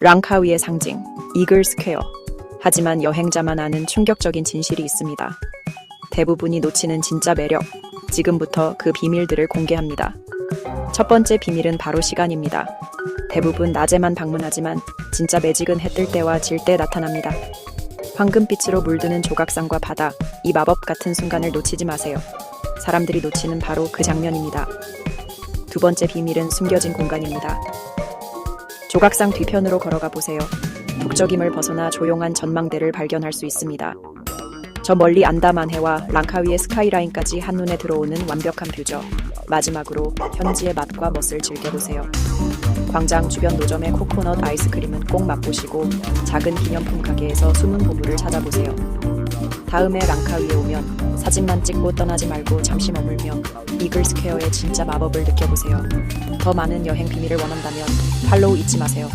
랑카위의 상징, 이글 스퀘어. 하지만 여행자만 아는 충격적인 진실이 있습니다. 대부분이 놓치는 진짜 매력. 지금부터 그 비밀들을 공개합니다. 첫 번째 비밀은 바로 시간입니다. 대부분 낮에만 방문하지만 진짜 매직은 해 뜰 때와 질 때 나타납니다. 황금빛으로 물드는 조각상과 바다, 이 마법 같은 순간을 놓치지 마세요. 사람들이 놓치는 바로 그 장면입니다. 두 번째 비밀은 숨겨진 공간입니다. 조각상 뒤편으로 걸어가 보세요. 북적임을 벗어나 조용한 전망대를 발견할 수 있습니다. 저 멀리 안다만 해와 랑카위의 스카이라인까지 한눈에 들어오는 완벽한 뷰죠. 마지막으로 현지의 맛과 멋을 즐겨보세요. 광장 주변 노점의 코코넛 아이스크림은 꼭 맛보시고 작은 기념품 가게에서 숨은 보물을 찾아보세요. 다음에 랑카위에 오면 사진만 찍고 떠나지 말고 잠시 머물며 이글 스퀘어의 진짜 마법을 느껴보세요. 더 많은 여행 비밀을 원한다면 팔로우 잊지 마세요.